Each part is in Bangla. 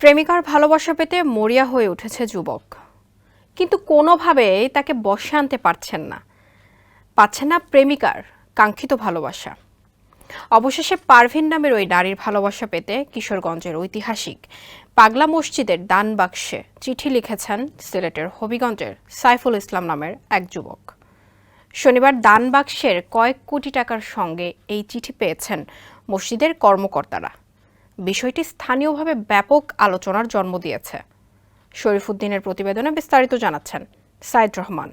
প্রেমিকার ভালোবাসা পেতে মরিয়া হয়ে উঠেছে যুবক। কিন্তু কোনোভাবেই তাকে বসে আনতে পারছেন না। পাচ্ছেন না প্রেমিকার কাঙ্ক্ষিত ভালোবাসা। অবশেষে পারভিন নামের ওই নারীর ভালোবাসা পেতে কিশোরগঞ্জের ঐতিহাসিক পাগলা মসজিদের দান বাক্সে চিঠি লিখেছেন সিলেটের হবিগঞ্জের সাইফুল ইসলাম নামের এক যুবক। শনিবার দান বাক্সের কয়েক কোটি টাকার সঙ্গে এই চিঠি পেয়েছেন মসজিদের কর্মকর্তারা। বিষয়টি স্থানীয়ভাবে ব্যাপক আলোচনার জন্ম দিয়েছে। শরীফুদ্দিনের প্রতিবেদনে বিস্তারিত জানাচ্ছেন সাইদ রহমান।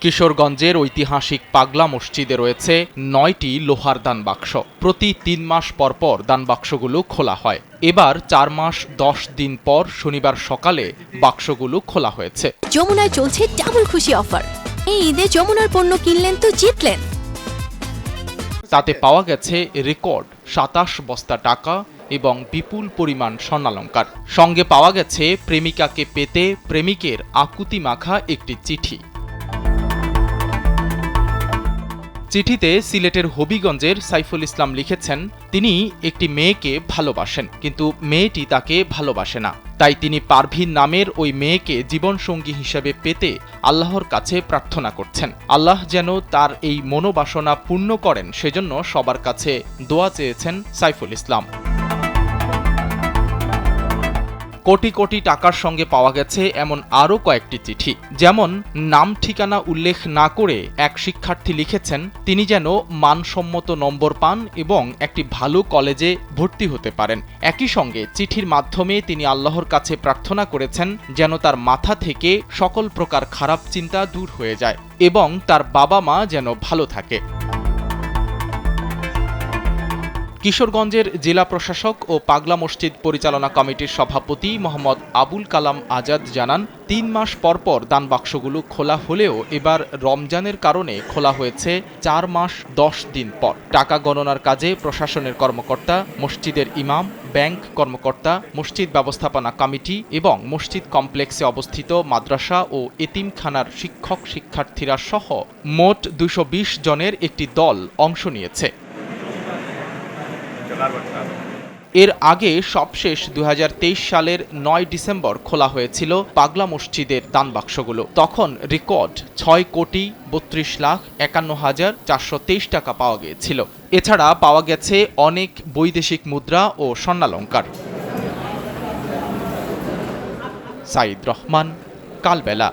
কিশোরগঞ্জের ঐতিহাসিক পাগলা মসজিদে রয়েছে নয়টি লোহার দান বাক্স প্রতি তিন মাস পর পর দান বাক্সগুলো খোলা হয়। এবার চার মাস দশ দিন পর শনিবার সকালে বাক্সগুলো খোলা হয়েছে। যমুনায় চলছে ডাবল খুশি অফার। এই ঈদে যমুনার পণ্য কিনলেন তো জিতলেন। তাতে পাওয়া গেছে রেকর্ড সাতাশ বস্তা টাকা এবং বিপুল পরিমাণ স্বর্ণালঙ্কার। সঙ্গে পাওয়া গেছে প্রেমিকাকে পেতে প্রেমিকের আকুতি মাখা একটি চিঠি। চিঠিতে সিলেটের হবিগঞ্জের সাইফুল ইসলাম লিখেছেন, তিনি একটি মেয়েকে ভালোবাসেন, কিন্তু মেয়েটি তাকে ভালোবাসে না। তাই তিনি পারভিন নামের ওই মেয়েকে জীবনসঙ্গী হিসেবে পেতে আল্লাহর কাছে প্রার্থনা করছেন। আল্লাহ যেন তার এই মনোবাসনা পূর্ণ করেন, সেজন্য সবার কাছে দোয়া চেয়েছেন সাইফুল ইসলাম। কোটি কোটি টাকার সঙ্গে পাওয়া গেছে এমন আরও কয়েকটি চিঠি। যেমন, নাম ঠিকানা উল্লেখ না করে এক শিক্ষার্থী লিখেছেন, তিনি যেন মানসম্মত নম্বর পান এবং একটি ভালো কলেজে ভর্তি হতে পারেন। একই সঙ্গে চিঠির মাধ্যমে তিনি আল্লাহর কাছে প্রার্থনা করেছেন যেন তার মাথা থেকে সকল প্রকার খারাপ চিন্তা দূর হয়ে যায় এবং তার বাবা মা যেন ভালো থাকে। কিশোরগঞ্জের জেলা প্রশাসক ও পাগলা মসজিদ পরিচালনা কমিটির সভাপতি মোহাম্মদ আবুল কালাম আজাদ জানান, তিন মাস পরপর দান বাক্সগুলো খোলা হলেও এবার রমজানের কারণে খোলা হয়েছে চার মাস দশ দিন পর। টাকা গণনার কাজে প্রশাসনের কর্মকর্তা, মসজিদের ইমাম, ব্যাংক কর্মকর্তা, মসজিদ ব্যবস্থাপনা কমিটি এবং মসজিদ কমপ্লেক্সে অবস্থিত মাদ্রাসা ও এতিমখানার শিক্ষক শিক্ষার্থীরা সহ মোট দুশো জনের একটি দল অংশ নিয়েছে। এর আগে সবশেষ দুহাজার তেইশ সালের নয় ডিসেম্বর খোলা হয়েছিল পাগলা মসজিদের দান বাক্সগুলো। তখন রেকর্ড ছয় কোটি বত্রিশ লাখ একান্ন হাজার চারশো তেইশ টাকা পাওয়া গিয়েছিল। এছাড়া পাওয়া গেছে অনেক বৈদেশিক মুদ্রা ও স্বর্ণালঙ্কার। সাইদ রহমান, কালবেলা।